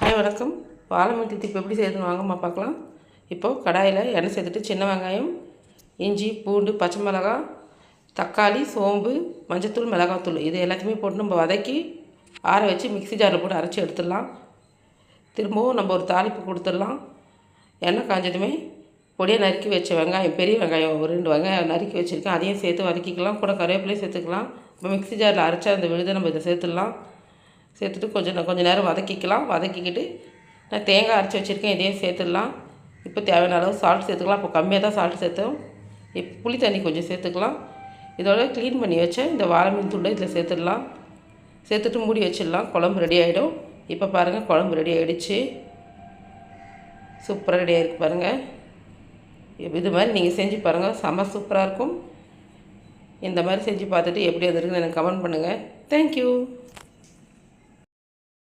Hi வணக்கம். வாழை இப்போ எப்படி செய்யறதுன்னு வாங்கம்மா பார்க்கலாம். இப்போது கடாயில் எண்ணெய் சேர்த்துட்டு சின்ன வெங்காயம் இஞ்சி பூண்டு பச்சை மிளகாய் தக்காளி சோம்பு மஞ்சத்தூள் மிளகாத்தூள். இது எல்லாத்தையுமே போட்டு நம்ம வதக்கி ஆற வச்சு மிக்ஸி ஜாரில் போட்டு அரைச்சி எடுத்துடலாம். திரும்பவும் நம்ம ஒரு தாளிப்பு கொடுத்துடலாம். எண்ணெய் காஞ்சதுமே பொடியாக நறுக்கி வச்ச வெங்காயம் பெரிய வெங்காயம் ஒரு ரெண்டு வெங்காயம் நறுக்கி வச்சுருக்கேன். அதையும் சேர்த்து வதக்கிக்கலாம். கூட கருவேப்பிலையும் சேர்த்துக்கலாம். இப்போ மிக்ஸி ஜாரில் அரைச்சா அந்த விழுதை நம்ம இதை சேர்த்துடலாம். சேர்த்துட்டு கொஞ்சம் கொஞ்சம் நேரம் வதக்கிக்கலாம். வதக்கிக்கிட்டு நான் தேங்காய் அரைச்சி வச்சுருக்கேன். இதையும் சேர்த்துடலாம். இப்போ தேவையான அளவு சால்ட் சேர்த்துக்கலாம். இப்போ கம்மியாக தான் சால்ட் சேர்த்தோம். இப்போ புளி தண்ணி கொஞ்சம் சேர்த்துக்கலாம். இதோட க்ளீன் பண்ணி வச்சேன் இந்த வாரமீன் மீன் துண்டை இதில் சேர்த்துடலாம். சேர்த்துட்டு மூடி வச்சிடலாம். குழம்பு ரெடி ஆகிடும் இப்போ பாருங்கள் குழம்பு ரெடி ஆகிடுச்சு சூப்பராக ரெடி ஆகிருக்கு பாருங்கள் இது மாதிரி நீங்கள் செஞ்சு பாருங்கள் செம்ம சூப்பராக இருக்கும். இந்த மாதிரி செஞ்சு பார்த்துட்டு எப்படி வந்திருக்குன்னு எனக்கு கமெண்ட் பண்ணுங்கள் தேங்க்யூ